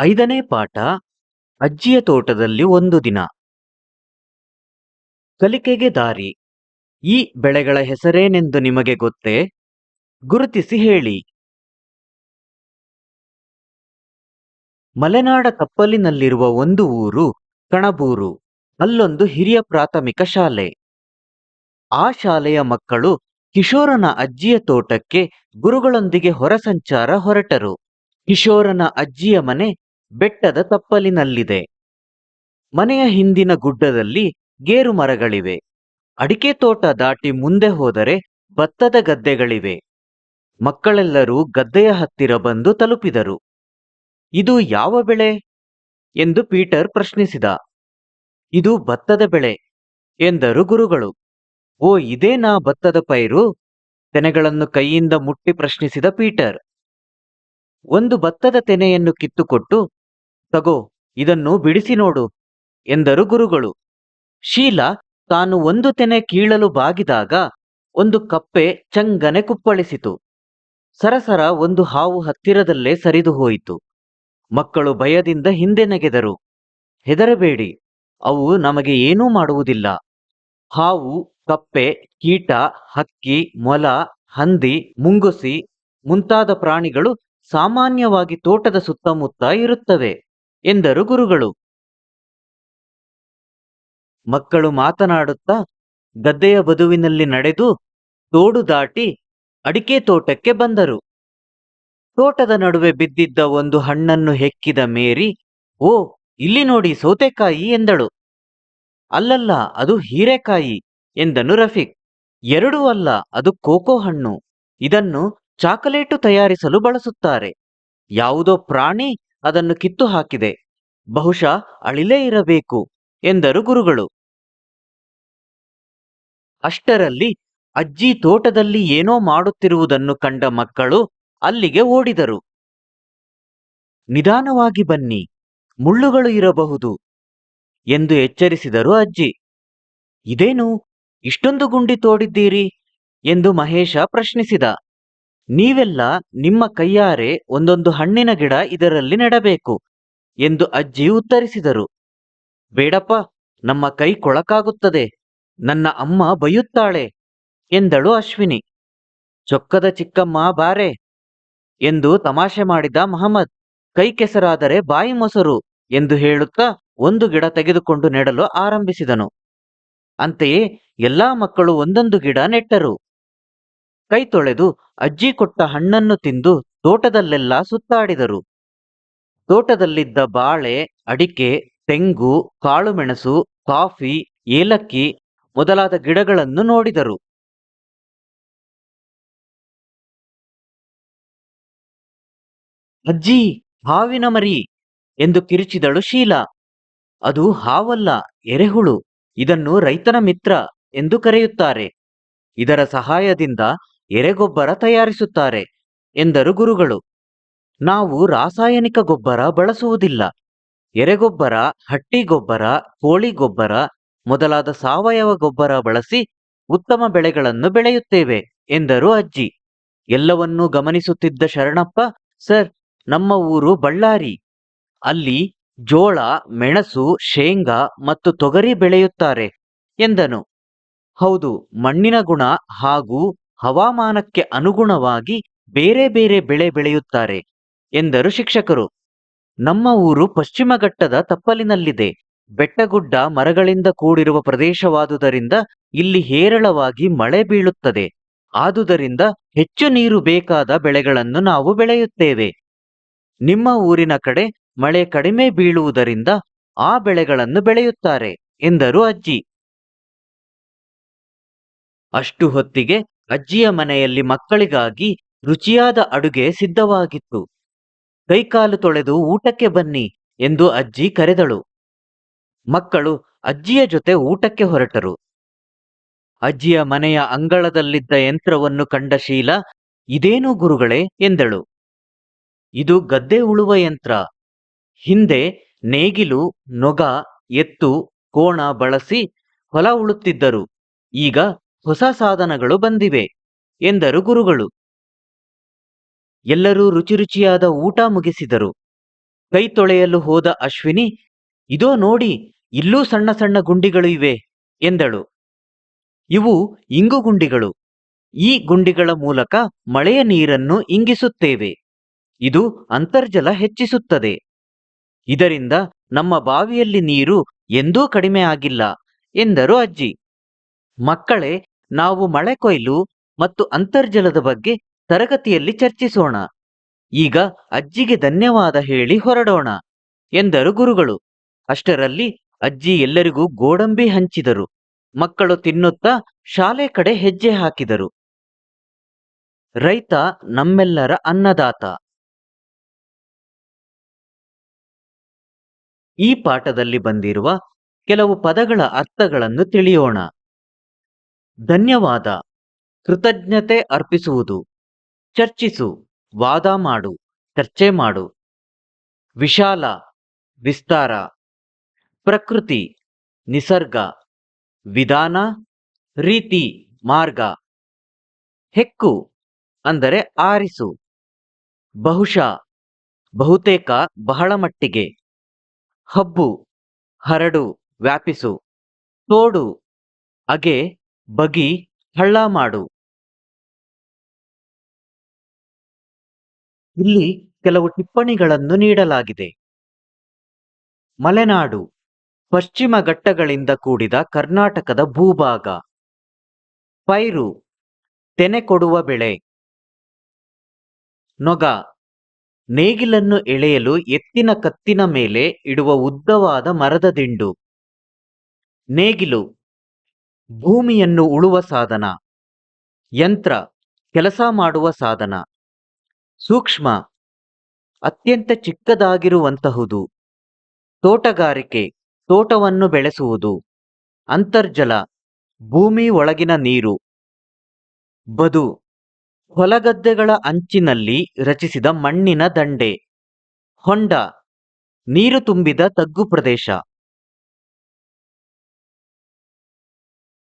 ಐದನೇ ಪಾಠ ಅಜ್ಜಿಯ ತೋಟದಲ್ಲಿ ಒಂದು ದಿನ. ಕಲಿಕೆಗೆ ದಾರಿ. ಈ ಬೆಳೆಗಳ ಹೆಸರೇನೆಂದು ನಿಮಗೆ ಗೊತ್ತೇ? ಗುರುತಿಸಿ ಹೇಳಿ. ಮಲೆನಾಡ ಕಪ್ಪಲಿನಲ್ಲಿರುವ ಒಂದು ಊರು ಕಣಬೂರು. ಅಲ್ಲೊಂದು ಹಿರಿಯ ಪ್ರಾಥಮಿಕ ಶಾಲೆ. ಆ ಶಾಲೆಯ ಮಕ್ಕಳು ಕಿಶೋರನ ಅಜ್ಜಿಯ ತೋಟಕ್ಕೆ ಗುರುಗಳೊಂದಿಗೆ ಹೊರಸಂಚಾರ ಹೊರಟರು. ಕಿಶೋರನ ಅಜ್ಜಿಯ ಮನೆ ಬೆಟ್ಟದ ತಪ್ಪಲಿನಲ್ಲಿದೆ. ಮನೆಯ ಹಿಂದಿನ ಗುಡ್ಡದಲ್ಲಿ ಗೇರು ಮರಗಳಿವೆ. ಅಡಿಕೆ ತೋಟ ದಾಟಿ ಮುಂದೆ ಹೋದರೆ ಭತ್ತದ ಗದ್ದೆಗಳಿವೆ. ಮಕ್ಕಳೆಲ್ಲರೂ ಗದ್ದೆಯ ಹತ್ತಿರ ಬಂದು ತಲುಪಿದರು. ಇದು ಯಾವ ಬೆಳೆ? ಎಂದು ಪೀಟರ್ ಪ್ರಶ್ನಿಸಿದ. ಇದು ಭತ್ತದ ಬೆಳೆ, ಎಂದರು ಗುರುಗಳು. ಓ ಇದೇನಾ ಭತ್ತದ ಪೈರು? ತೆನೆಗಳನ್ನು ಕೈಯಿಂದ ಮುಟ್ಟಿ ಪ್ರಶ್ನಿಸಿದ ಪೀಟರ್. ಒಂದು ಭತ್ತದ ತೆನೆಯನ್ನು ಕಿತ್ತುಕೊಟ್ಟು ತಗೋ, ಇದನ್ನು ಬಿಡಿಸಿ ನೋಡು, ಎಂದರು ಗುರುಗಳು. ಶೀಲಾ ತಾನು ಒಂದು ತೆನೆ ಕೀಳಲು ಬಾಗಿದಾಗ ಒಂದು ಕಪ್ಪೆ ಚಂಗನೆ ಕುಪ್ಪಳಿಸಿತು. ಸರಸರ ಒಂದು ಹಾವು ಹತ್ತಿರದಲ್ಲೇ ಸರಿದು ಹೋಯಿತು. ಮಕ್ಕಳು ಭಯದಿಂದ ಹಿಂದೆ ನೆಗೆದರು. ಹೆದರಬೇಡಿ, ಅವು ನಮಗೆ ಏನೂ ಮಾಡುವುದಿಲ್ಲ. ಹಾವು, ಕಪ್ಪೆ, ಕೀಟ, ಹಕ್ಕಿ, ಮೊಲ, ಹಂದಿ, ಮುಂಗುಸಿ ಮುಂತಾದ ಪ್ರಾಣಿಗಳು ಸಾಮಾನ್ಯವಾಗಿ ತೋಟದ ಸುತ್ತಮುತ್ತ ಇರುತ್ತವೆ. ಎಂದರು ಗುರುಗಳು. ಮಕ್ಕಳು ಮಾತನಾಡುತ್ತಾ ಗದ್ದೆಯ ಬದುವಿನಲ್ಲಿ ನಡೆದು ತೋಡು ದಾಟಿ ಅಡಿಕೆ ತೋಟಕ್ಕೆ ಬಂದರು. ತೋಟದ ನಡುವೆ ಬಿದ್ದಿದ್ದ ಒಂದು ಹಣ್ಣನ್ನು ಹೆಕ್ಕಿದ ಮೇರಿ, ಓ, ಇಲ್ಲಿ ನೋಡಿ ಸೌತೆಕಾಯಿ ಎಂದಳು. ಅಲ್ಲಲ್ಲ, ಅದು ಹೀರೆಕಾಯಿ ಎಂದನು ರಫೀಕ್. ಎರಡೂ ಅಲ್ಲ, ಅದು ಕೋಕೋ ಹಣ್ಣು. ಇದನ್ನು ಚಾಕಲೇಟು ತಯಾರಿಸಲು ಬಳಸುತ್ತಾರೆ. ಯಾವುದೋ ಪ್ರಾಣಿ ಅದನ್ನು ಕಿತ್ತು ಹಾಕಿದೆ ಬಹುಶಃ ಅಳಿಲೇ ಇರಬೇಕು, ಎಂದರು ಗುರುಗಳು. ಅಷ್ಟರಲ್ಲಿ ಅಜ್ಜಿ ತೋಟದಲ್ಲಿ ಏನೋ ಮಾಡುತ್ತಿರುವುದನ್ನು ಕಂಡ ಮಕ್ಕಳು ಅಲ್ಲಿಗೆ ಓಡಿದರು. ನಿಧಾನವಾಗಿ ಬನ್ನಿ, ಮುಳ್ಳುಗಳು ಇರಬಹುದು, ಎಂದು ಎಚ್ಚರಿಸಿದರು ಅಜ್ಜಿ. ಇದೇನು, ಇಷ್ಟೊಂದು ಗುಂಡಿ ತೋಡಿದ್ದೀರಿ, ಎಂದು ಮಹೇಶ ಪ್ರಶ್ನಿಸಿದ. ನೀವೆಲ್ಲ ನಿಮ್ಮ ಕೈಯಾರೆ ಒಂದೊಂದು ಹಣ್ಣಿನ ಗಿಡ ಇದರಲ್ಲಿ ನೆಡಬೇಕು ಎಂದು ಅಜ್ಜಿ ಉತ್ತರಿಸಿದರು. ಬೇಡಪ್ಪ, ನಮ್ಮ ಕೈ ಕೊಳಕಾಗುತ್ತದೆ, ನನ್ನ ಅಮ್ಮ ಬೈಯುತ್ತಾಳೆ ಎಂದಳು ಅಶ್ವಿನಿ. ಚೊಕ್ಕದ ಚಿಕ್ಕಮ್ಮ ಬಾರೆ ಎಂದು ತಮಾಷೆ ಮಾಡಿದ ಮಹಮ್ಮದ್, ಕೈ ಕೆಸರಾದರೆ ಬಾಯಿ ಮೊಸರು ಎಂದು ಹೇಳುತ್ತಾ ಒಂದು ಗಿಡ ತೆಗೆದುಕೊಂಡು ನೆಡಲು ಆರಂಭಿಸಿದನು. ಅಂತೆಯೇ ಎಲ್ಲಾ ಮಕ್ಕಳು ಒಂದೊಂದು ಗಿಡ ನೆಟ್ಟರು. ಕೈ ತೊಳೆದು ಅಜ್ಜಿ ಕೊಟ್ಟ ಹಣ್ಣನ್ನು ತಿಂದು ತೋಟದಲ್ಲೆಲ್ಲ ಸುತ್ತಾಡಿದರು. ತೋಟದಲ್ಲಿದ್ದ ಬಾಳೆ, ಅಡಿಕೆ, ತೆಂಗು, ಕಾಳುಮೆಣಸು, ಕಾಫಿ, ಏಲಕ್ಕಿ ಮೊದಲಾದ ಗಿಡಗಳನ್ನು ನೋಡಿದರು. ಅಜ್ಜಿ, ಹಾವಿನ ಮರಿ ಎಂದು ಕಿರಿಚಿದಳು ಶೀಲಾ. ಅದು ಹಾವಲ್ಲ, ಎರೆಹುಳು. ಇದನ್ನು ರೈತನ ಮಿತ್ರ ಎಂದು ಕರೆಯುತ್ತಾರೆ. ಇದರ ಸಹಾಯದಿಂದ ಎರೆಗೊಬ್ಬರ ತಯಾರಿಸುತ್ತಾರೆ ಎಂದರು ಗುರುಗಳು. ನಾವು ರಾಸಾಯನಿಕ ಗೊಬ್ಬರ ಬಳಸುವುದಿಲ್ಲ. ಎರೆಗೊಬ್ಬರ ಹಟ್ಟಿ ಗೊಬ್ಬರ ಕೋಳಿ ಗೊಬ್ಬರ ಮೊದಲಾದ ಸಾವಯವ ಗೊಬ್ಬರ ಬಳಸಿ ಉತ್ತಮ ಬೆಳೆಗಳನ್ನು ಬೆಳೆಯುತ್ತೇವೆ ಎಂದರು ಅಜ್ಜಿ. ಎಲ್ಲವನ್ನೂ ಗಮನಿಸುತ್ತಿದ್ದ ಶರಣಪ್ಪ, ಸರ್, ನಮ್ಮ ಊರು ಬಳ್ಳಾರಿ. ಅಲ್ಲಿ ಜೋಳ, ಮೆಣಸು, ಶೇಂಗಾ ಮತ್ತು ತೊಗರಿ ಬೆಳೆಯುತ್ತಾರೆ ಎಂದನು. ಹೌದು, ಮಣ್ಣಿನ ಗುಣ ಹಾಗೂ ಹವಾಮಾನಕ್ಕೆ ಅನುಗುಣವಾಗಿ ಬೇರೆ ಬೇರೆ ಬೆಳೆ ಬೆಳೆಯುತ್ತಾರೆ ಎಂದರು ಶಿಕ್ಷಕರು. ನಮ್ಮ ಊರು ಪಶ್ಚಿಮ ಘಟ್ಟದ ತಪ್ಪಲಿನಲ್ಲಿದೆ. ಬೆಟ್ಟಗುಡ್ಡ ಮರಗಳಿಂದ ಕೂಡಿರುವ ಪ್ರದೇಶವಾದುದರಿಂದ ಇಲ್ಲಿ ಹೇರಳವಾಗಿ ಮಳೆ ಬೀಳುತ್ತದೆ. ಆದುದರಿಂದ ಹೆಚ್ಚು ನೀರು ಬೇಕಾದ ಬೆಳೆಗಳನ್ನು ನಾವು ಬೆಳೆಯುತ್ತೇವೆ. ನಿಮ್ಮ ಊರಿನ ಕಡೆ ಮಳೆ ಕಡಿಮೆ ಬೀಳುವುದರಿಂದ ಆ ಬೆಳೆಗಳನ್ನು ಬೆಳೆಯುತ್ತಾರೆ ಎಂದರು ಅಜ್ಜಿ. ಅಷ್ಟು ಹೊತ್ತಿಗೆ ಅಜ್ಜಿಯ ಮನೆಯಲ್ಲಿ ಮಕ್ಕಳಿಗಾಗಿ ರುಚಿಯಾದ ಅಡುಗೆ ಸಿದ್ಧವಾಗಿತ್ತು. ಕೈಕಾಲು ತೊಳೆದು ಊಟಕ್ಕೆ ಬನ್ನಿ ಎಂದು ಅಜ್ಜಿ ಕರೆದಳು. ಮಕ್ಕಳು ಅಜ್ಜಿಯ ಜೊತೆ ಊಟಕ್ಕೆ ಹೊರಟರು. ಅಜ್ಜಿಯ ಮನೆಯ ಅಂಗಳದಲ್ಲಿದ್ದ ಯಂತ್ರವನ್ನು ಕಂಡ ಶೀಲ, ಇದೇನು ಗುರುಗಳೇ? ಎಂದಳು. ಇದು ಗದ್ದೆ ಉಳುವ ಯಂತ್ರ. ಹಿಂದೆ ನೇಗಿಲು, ನೊಗ, ಎತ್ತು, ಕೋಣ ಬಳಸಿ ಹೊಲ ಉಳುತ್ತಿದ್ದರು. ಈಗ ಹೊಸ ಸಾಧನಗಳು ಬಂದಿವೆ ಎಂದರು ಗುರುಗಳು. ಎಲ್ಲರೂ ರುಚಿ ರುಚಿಯಾದ ಊಟ ಮುಗಿಸಿದರು. ಕೈ ತೊಳೆಯಲು ಹೋದ ಅಶ್ವಿನಿ, ಇದೋ ನೋಡಿ, ಇಲ್ಲೂ ಸಣ್ಣ ಸಣ್ಣ ಗುಂಡಿಗಳು ಇವೆ, ಎಂದಳು. ಇವು ಇಂಗು ಗುಂಡಿಗಳು. ಈ ಗುಂಡಿಗಳ ಮೂಲಕ ಮಳೆಯ ನೀರನ್ನು ಇಂಗಿಸುತ್ತೇವೆ. ಇದು ಅಂತರ್ಜಲ ಹೆಚ್ಚಿಸುತ್ತದೆ. ಇದರಿಂದ ನಮ್ಮ ಬಾವಿಯಲ್ಲಿ ನೀರು ಎಂದೂ ಕಡಿಮೆ ಆಗಿಲ್ಲ, ಎಂದರು ಅಜ್ಜಿ. ಮಕ್ಕಳೇ ನಾವು ಮಳೆ ಕೊಯ್ಲು ಮತ್ತು ಅಂತರ್ಜಲದ ಬಗ್ಗೆ ತರಗತಿಯಲ್ಲಿ ಚರ್ಚಿಸೋಣ. ಈಗ ಅಜ್ಜಿಗೆ ಧನ್ಯವಾದ ಹೇಳಿ ಹೊರಡೋಣ, ಎಂದರು ಗುರುಗಳು. ಅಷ್ಟರಲ್ಲಿ ಅಜ್ಜಿ ಎಲ್ಲರಿಗೂ ಗೋಡಂಬಿ ಹಂಚಿದರು. ಮಕ್ಕಳು ತಿನ್ನುತ್ತಾ ಶಾಲೆ ಕಡೆ ಹೆಜ್ಜೆ ಹಾಕಿದರು. ರೈತ ನಮ್ಮೆಲ್ಲರ ಅನ್ನದಾತ. ಈ ಪಾಠದಲ್ಲಿ ಬಂದಿರುವ ಕೆಲವು ಪದಗಳ ಅರ್ಥಗಳನ್ನು ತಿಳಿಯೋಣ. ಧನ್ಯವಾದ. ಕೃತಜ್ಞತೆ ಅರ್ಪಿಸುವುದು. ಚರ್ಚಿಸು. ವಾದ ಮಾಡು. ಚರ್ಚೆ ಮಾಡು. ವಿಶಾಲ. ವಿಸ್ತಾರ. ಪ್ರಕೃತಿ. ನಿಸರ್ಗ. ವಿಧಾನ. ರೀತಿ. ಮಾರ್ಗ. ಹೆಕ್ಕು. ಅಂದರೆ ಆರಿಸು. ಬಹುಶಃ. ಬಹುತೇಕ ಬಹಳ ಮಟ್ಟಿಗೆ. ಹಬ್ಬು. ಹರಡು. ವ್ಯಾಪಿಸು. ತೋಡು. ಅಗೆ. ಬಗಿ ಹಳ್ಳ ಮಾಡು. ಇಲ್ಲಿ ಕೆಲವು ಟಿಪ್ಪಣಿಗಳನ್ನು ನೀಡಲಾಗಿದೆ. ಮಲೆನಾಡು, ಪಶ್ಚಿಮ ಘಟ್ಟಗಳಿಂದ ಕೂಡಿದ ಕರ್ನಾಟಕದ ಭೂಭಾಗ. ಪೈರು, ತೆನೆ ಕೊಡುವ ಬೆಳೆ. ನೊಗ, ನೇಗಿಲನ್ನು ಎಳೆಯಲು ಎತ್ತಿನ ಕತ್ತಿನ ಮೇಲೆ ಇಡುವ ಉದ್ದವಾದ ಮರದ ದಿಂಡು. ನೇಗಿಲು ಭೂಮಿಯನ್ನು ಉಳುವ ಸಾಧನ. ಯಂತ್ರ, ಕೆಲಸ ಮಾಡುವ ಸಾಧನ. ಸೂಕ್ಷ್ಮ, ಅತ್ಯಂತ ಚಿಕ್ಕದಾಗಿರುವಂತಹುದು. ತೋಟಗಾರಿಕೆ, ತೋಟವನ್ನು ಬೆಳೆಸುವುದು. ಅಂತರ್ಜಲ, ಭೂಮಿ ಒಳಗಿನ ನೀರು. ಬದು, ಹೊಲಗದ್ದೆಗಳ ಅಂಚಿನಲ್ಲಿ ರಚಿಸಿದ ಮಣ್ಣಿನ ದಂಡೆ. ಹೊಂಡ, ನೀರು ತುಂಬಿದ ತಗ್ಗು ಪ್ರದೇಶ.